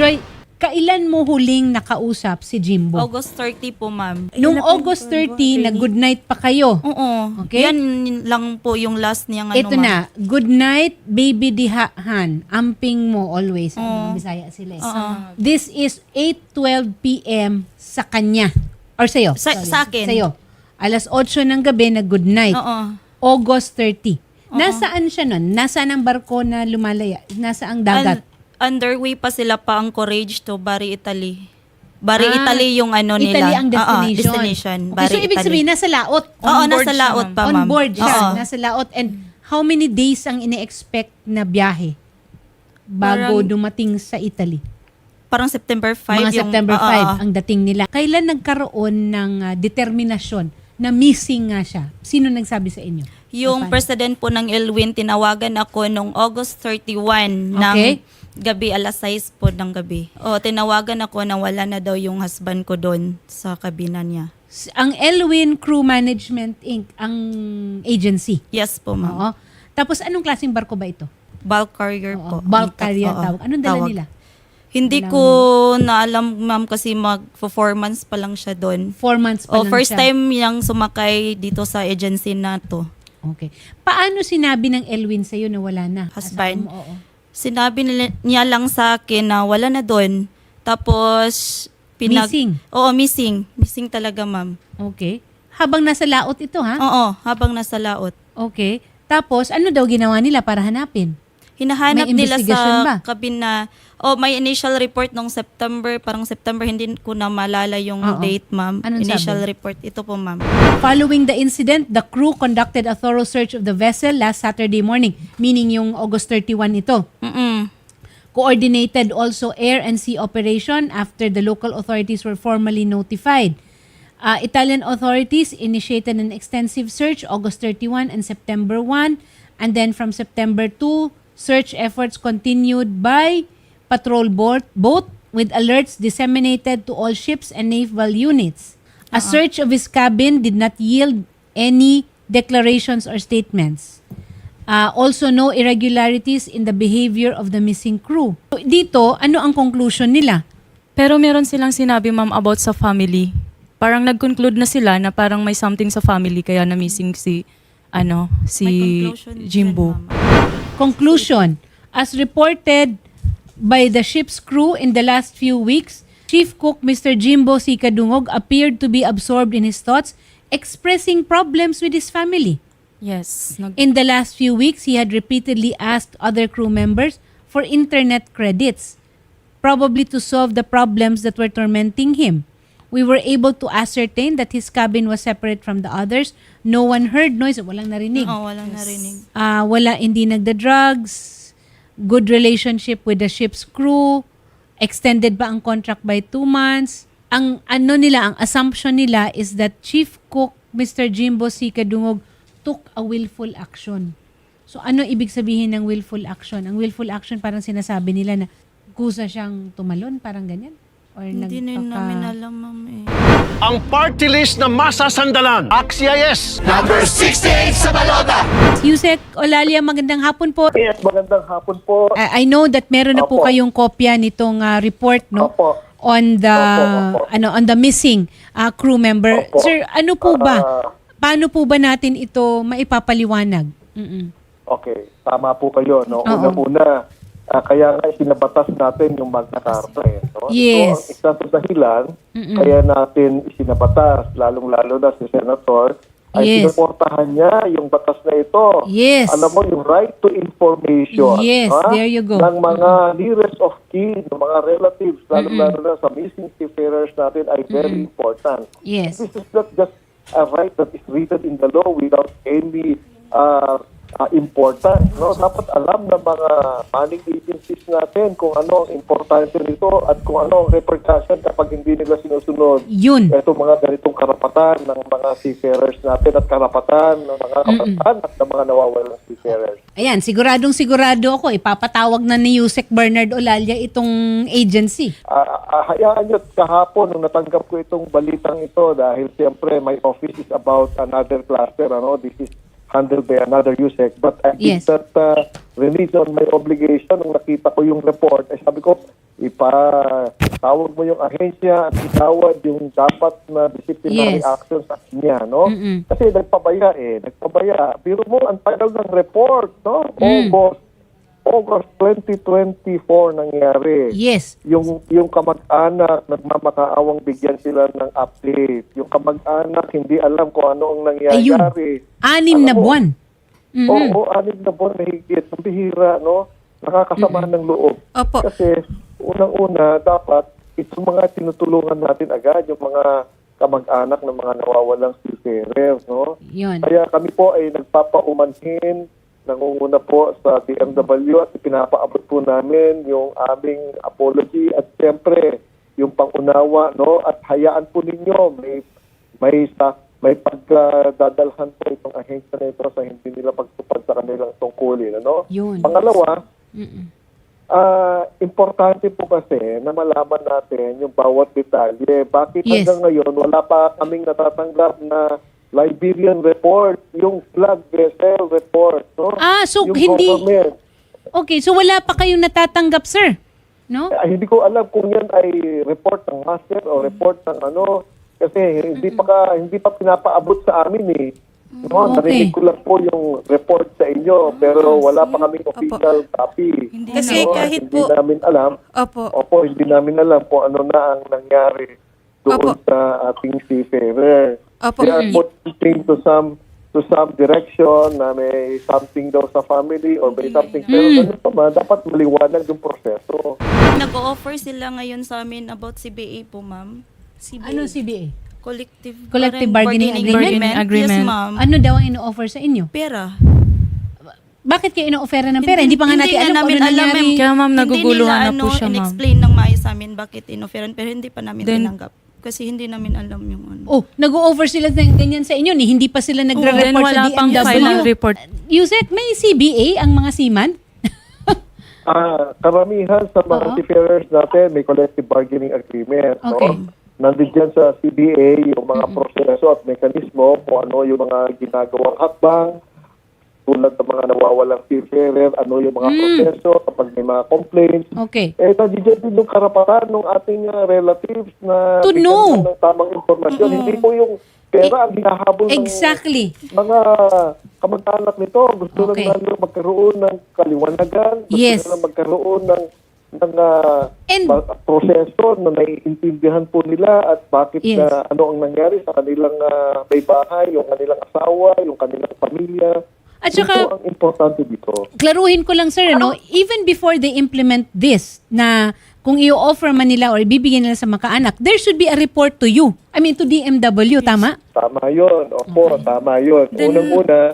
Joy, kailan mo huling nakausap si Jimbo? August 30 po, ma'am. Nung August 30, nag-good night pa kayo. Oo. Okay. Yan lang po yung last niyang ano, Ito ma'am. na, good night, baby dihaan. Amping mo always. Oo. Ano, Bisaya sila. eh. Oo. This is 8.12 p.m. sa kanya. Or sa'yo. Sa- Sorry. sa akin. Sa'yo. Alas 8 ng gabi, nag-good night. Oo. August 30. Nasaan siya nun? Nasaan ang barko na lumalaya? Nasa ang dagat? Un- underway pa sila pa ang Courage to Bari, Italy. Bari, Ah, Italy yung ano nila. Italy ang Oo, destination. destination. Okay, Bari, so ibig Italy. sabihin, nasa laot. Oo, board nasa siya, laot ma'am. pa, On ma'am. board siya. Oo. Nasa laot. And how many days ang ine-expect na biyahe bago Parang- dumating sa Italy? Parang September 5. Mga yung, September oo, 5 oo. ang dating nila. Kailan nagkaroon ng ah, determinasyon na missing nga siya? Sino nagsabi sa inyo? Yung Paano? president po ng Elwin, tinawagan ako nung August 31 Okay. Gabi, alas 6 po ng gabi. O, tinawagan ako na wala na daw yung husband ko doon sa kabina niya. S- Ang Elwin Crew Management Inc. ang agency. Yes po, ma'am. Oo. Tapos anong klaseng barko ba ito? Bulk carrier Oo, po. Bulk carrier oo, tawag. Anong dala nila? Hindi ko na alam, ma'am, kasi mag four months pa lang siya doon. Four months pa O, lang first siya. time niyang sumakay dito sa agency na to. Okay. Paano sinabi ng Elwin sa'yo na wala na? Husband. Asawa mo, oo. Sinabi nila- niya lang sa akin na wala na doon. Tapos, pinag... Missing. Oo, missing. Missing talaga, ma'am. Okay. Habang nasa laot ito, ha? Oo, habang nasa laot. Okay. Tapos, ano daw ginawa nila para hanapin? Hinahanap May nila sa ba? kabina. Oh, may initial report nung September, parang September, hindi ko na malala yung Oo. date, ma'am. Anong initial sabi? report. Ito po, ma'am. Following the incident, the crew conducted a thorough search of the vessel last Saturday morning, meaning yung August 31 ito. Mm-mm. Coordinated also air and sea operation after the local authorities were formally notified. Uh, Italian authorities initiated an extensive search August 31 and September 1, and then from September 2, search efforts continued by patrol boat, boat with alerts disseminated to all ships and naval units. A search of his cabin did not yield any declarations or statements. Uh, also, no irregularities in the behavior of the missing crew. So, dito, ano ang conclusion nila? Pero meron silang sinabi ma'am about sa family. Parang nag-conclude na sila na parang may something sa family kaya na missing si ano si dyan, Jimbo. ma'am. Conclusion, as reported by the ship's crew in the last few weeks, Chief Cook Mr. Jimbo C. Kadungog appeared to be absorbed in his thoughts, expressing problems with his family. Yes. In the last few weeks, he had repeatedly asked other crew members for internet credits, probably to solve the problems that were tormenting him. We were able to ascertain that his cabin was separate from the others. No one heard noise. Walang narinig. Oo, walang narinig. Ah, wala, hindi nagda-drugs. Good relationship with the ship's crew. Extended ba ang contract by two months? Ang ano nila, ang assumption nila is that Chief Cook, Mr. Jimbo C. Kadungog, took a willful action. So ano ibig sabihin ng willful action? Ang willful action parang sinasabi nila na kusa siyang tumalon, parang ganyan? Or Hindi na nagpaka- namin alam, ma'am eh. ang party list na masasandalan. Axia yes! Yusek Olalia, magandang hapon po. Yes, magandang hapon po. I I know that meron na po Opo. kayong kopya nitong ah, report no Opo. on the Opo, opo. ano on the missing ah, crew member. Opo. Sir, ano po ba? Ah. Paano po ba natin ito maipapaliwanag? Mm-mm. Okay, tama po kayo. No? Oo. Una-una, ah, kaya nga isinabatas natin yung Magna Carta. Eh, no? Yes. So, ang isang dahilan, Mm-mm. kaya natin isinabatas, lalong-lalo na si Senator, ay Yes. sinuportahan niya yung batas na ito. Yes. Alam mo, yung right to information. Yes, ha? there you go. Ng mga nearest of kin, ng mga relatives, lalong-lalo na sa missing seafarers natin ay very important. Yes. This is not just a right that is written in the law without any uh, uh, importance. No? Dapat alam ng mga manning agencies natin kung ano ang importante nito at kung ano ang repercussion kapag hindi nila sinusunod Yun. ito mga ganitong karapatan ng mga seafarers natin at karapatan ng mga kabataan at ng mga nawawalang seafarers. Ayan, siguradong sigurado ako ipapatawag na ni Yusek Bernard Olalia itong agency. Ah, ah, hayaan nyo kahapon nung natanggap ko itong balitang ito dahil siyempre my office is about another cluster. Ano? This is handled by another USEC. But I did Yes. that uh, release on my obligation nung nakita ko yung report. Eh, sabi ko, ipa-tawag mo yung ahensya at itawad yung dapat na disciplinary Yes. action sa kanya, no? Mm-mm. Kasi nagpabaya eh, nagpabaya. Biro mo, ang tagal ng report, no? Mm. August, August 2024 nangyari Yes. yung yung kamag-anak nagmamakaawang bigyan sila ng update. Yung kamag-anak hindi alam kung ano ang nangyayari. Anim Alam na mo, buwan. Mhm. Oo, anim na buwan na higit. Ang bihira, no? Nakakasama ng loob. Opo. Kasi unang-una, dapat itong mga tinutulungan natin agad, yung mga kamag-anak ng mga nawawalang seafarer, no? Yun. Kaya kami po ay nagpapaumanhin, nangunguna po sa DMW at pinapaabot po namin yung aming apology at siyempre yung pangunawa no at hayaan po ninyo may may sa may pagdadalhan po itong ahensya na ito sa hindi nila pagtupad sa kanilang tungkulin ano Yun. pangalawa Mm-mm. Ah, importante po kasi na malaman natin yung bawat detalye. Bakit Yes. hanggang ngayon wala pa kaming natatanggap na Liberian report, yung flag vessel report, no? Ah, so yung hindi- government. Okay, so wala pa kayong natatanggap, sir? No? Ah, hindi ko alam kung yan ay report ng master o report ng ano kasi hindi pa ka, hindi pa pinapaabot sa amin eh. No, Okay. narinig ko lang po yung report sa inyo pero wala pa kaming official copy. Kasi No, kahit hindi po- namin alam Opo. Opo, hindi namin alam kung ano na ang nangyari doon Opo. sa ating seafarer. Opo. We are pointing to some to some direction na may something daw sa family or may something. Pero ganun pa man, dapat maliwanag yung proseso. Nag-offer sila ngayon sa amin about CBA po, ma'am. CBA. Ano CBA? Collective, Collective bargaining agreement? Bargaining agreement. Yes, ma'am. Ano daw ang ino-offer sa inyo? Pera. Bakit kayo ino-offera ng pera? Hindi, pa nga natin alam kung ano nangyari. ma'am. Kaya, ma'am, naguguluhan na hindi po nila, siya, ano, ma'am. in-explain ng maayos sa amin bakit inoferan pero hindi pa namin Then- tinanggap. Kasi hindi namin alam yung ano. Oh, nag-o-offer sila ng ganyan sa inyo ni hindi pa sila nagre-report sa wala pang DMW. final report. Yusek, may CBA ang mga seaman? Ah, karamihan sa mga Oo. seafarers natin may collective bargaining agreement. Okay. No? Nandun sa CBA yung mga proseso at mekanismo kung ano yung mga ginagawang hakbang tulad ng mga nawawalang seafarer, ano yung mga proseso kapag may mga complaints. Okay. Eh, nandiyan din yung karapatan ng ating uh, relatives na To know. ng tamang impormasyon. Hindi po yung pera ang hinahabol ng Exactly. mga kamag-anak nito. Gusto Okay. lang nila magkaroon ng kaliwanagan. Gusto Yes. nila magkaroon ng ng ah, And- proseso na naiintindihan po nila at bakit Yes. na ano ang nangyari sa kanilang ah, may bahay, yung kanilang asawa, yung kanilang pamilya. At saka- po ang importante dito. Klaruhin ko lang sir, no? even before they implement this, na kung i-offer man nila or ibibigay nila sa mga kaanak, there should be a report to you. I mean, to DMW, tama? Tama yun. Opo, tama yun. Unang-una,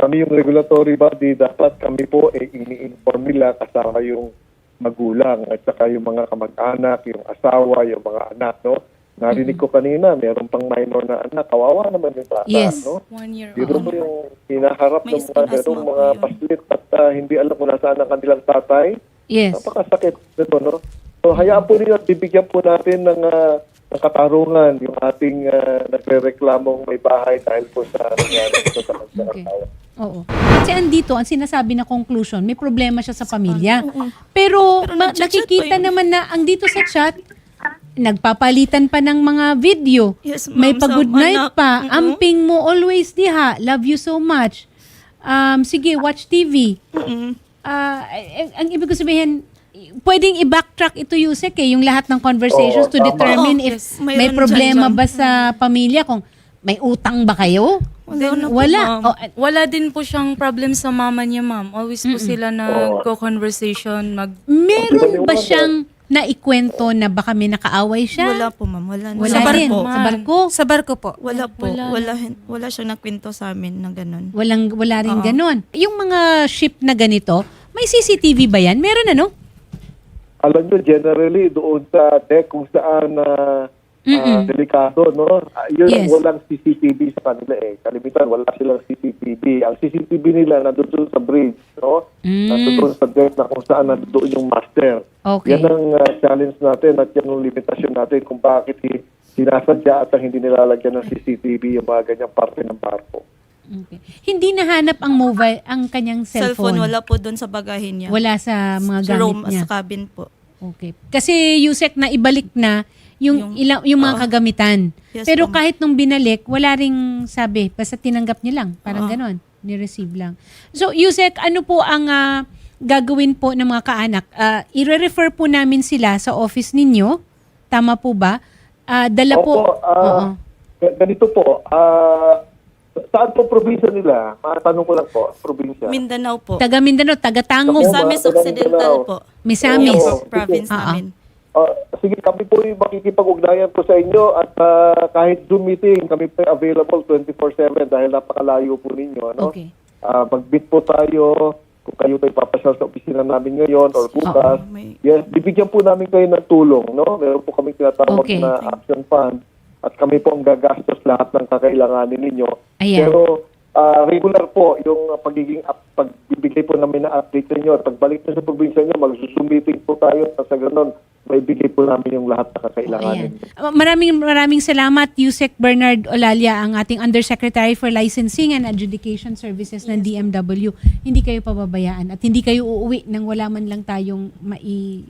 kami yung regulatory body, dapat kami po eh, ini-inform nila kasama yung magulang at saka yung mga kamag-anak, yung asawa, yung mga anak, no? Narinig ko kanina, meron pang minor na anak. Kawawa naman yung bata, Yes. no? One year Yun po yung hinaharap May ng mga ganong po mga yun. paslit at ah, hindi alam kung nasaan ang kanilang tatay. Yes. Napakasakit nito, no? So, hayaan po nila, bibigyan po natin ng, ah, ng katarungan yung ating uh, nagre-reklamong may bahay dahil po sa nangyari ito sa Okay. asawa. Oo. Kasi andito, ang sinasabi na conclusion, may problema siya sa pamilya. Pero, Pero ma- nakikita naman na ang dito sa chat, nagpapalitan pa ng mga video. Yes, ma'am, may sa pag-good night anak. pa. Mm-mm. Amping mo, always diha. Love you so much. Um, sige, watch TV. Mm-mm. Ah, eh, ang ibig ko sabihin, pwedeng i-backtrack ito, Yusek, eh, yung lahat ng conversations Oo, to tama. determine Oo, if yes. may problema dyan, ba sa pamilya, kung may utang ba kayo? Wala na po, Wala. ma'am. Oh, eh, Wala din po siyang problem sa mama niya, ma'am. Always po sila nag-conversation, mag... meron ba siyang naikwento na baka may nakaaway siya? Wala po, ma'am. Wala, na. Wala sa barko. Sa barko? Sa barko po. Wala po. Wala. Wala, wala siyang nakwento sa amin na ganun. Walang, wala rin ganon. Yung mga ship na ganito, may CCTV ba yan? Meron ano? Alam nyo, generally, doon sa deck kung saan na delikado, no? Ah, yun Yes. walang CCTV sa kanila eh. Kalimitan, wala silang CCTV. Ang CCTV nila nandun doon sa bridge, no? Mm. Nandun doon sa deck na kung saan nandun yung master. Okay. Yan ang ah, challenge natin at yan ang limitasyon natin kung bakit hi- sinasadya at hindi nilalagyan ng CCTV yung mga ganyang parte ng barko. Okay. Hindi nahanap ang mobile, ang kanyang cellphone. Cellphone, wala po doon sa bagahin niya. Wala sa mga Sa gamit room, niya. sa cabin po. Okay. Kasi Yusek na ibalik na yung Yung- ilang yung mga Oo. kagamitan. Yes, Pero ma'am. kahit nung binalik, wala ring sabi, basta tinanggap niya lang, parang Oo. ganon, ni-receive lang. So Yusek, ano po ang ah, gagawin po ng mga kaanak? Ah, i-refer po namin sila sa office ninyo. Tama po ba? Ah, dala po. Opo, ah, Oo. ga- ganito po, ah, saan po probinsya nila? Matanong ko lang po, probinsya. Mindanao po. Taga Mindanao, taga Tango, Opo. Misamis Occidental po. Misamis. Oo. Yung province ah. namin. Ah, sige, kami po yung makikipag-ugnayan po sa inyo at ah, kahit Zoom meeting, kami po available 24-7 dahil napakalayo po ninyo. Ano? Okay. Ah, mag-meet po tayo kung kayo tayo papasyal sa opisina namin ngayon or bukas. Oo, may- Yes, bibigyan po namin kayo ng tulong. No? Meron po kami tinatawag Okay. na action fund at kami po ang gagastos lahat ng kakailanganin ninyo. Ayan. Pero ah, regular po yung pagiging up, pagbibigay po namin na update sa inyo. At pagbalik nyo sa probinsya nyo, magsusumiting po tayo at sa ganun, may bigay po namin yung lahat na kakailanganin. Ayan. Maraming maraming salamat Yusek Bernard Olalia ang ating Undersecretary for Licensing and Adjudication Services ng DMW. Hindi kayo pababayaan at hindi kayo uuwi nang wala man lang tayong mai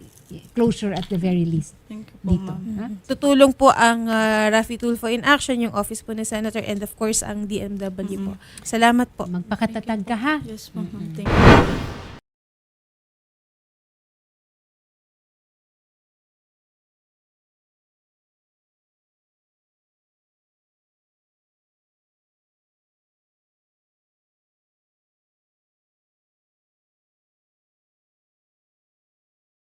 closure at the very least Thank you po, dito. ma'am. Ha? Tutulong po ang uh, Rafi Tulfo in Action, yung office po ni Senator and of course ang DMW po. Salamat po. Magpakatatag ka ha. Yes, ma'am. Thank you.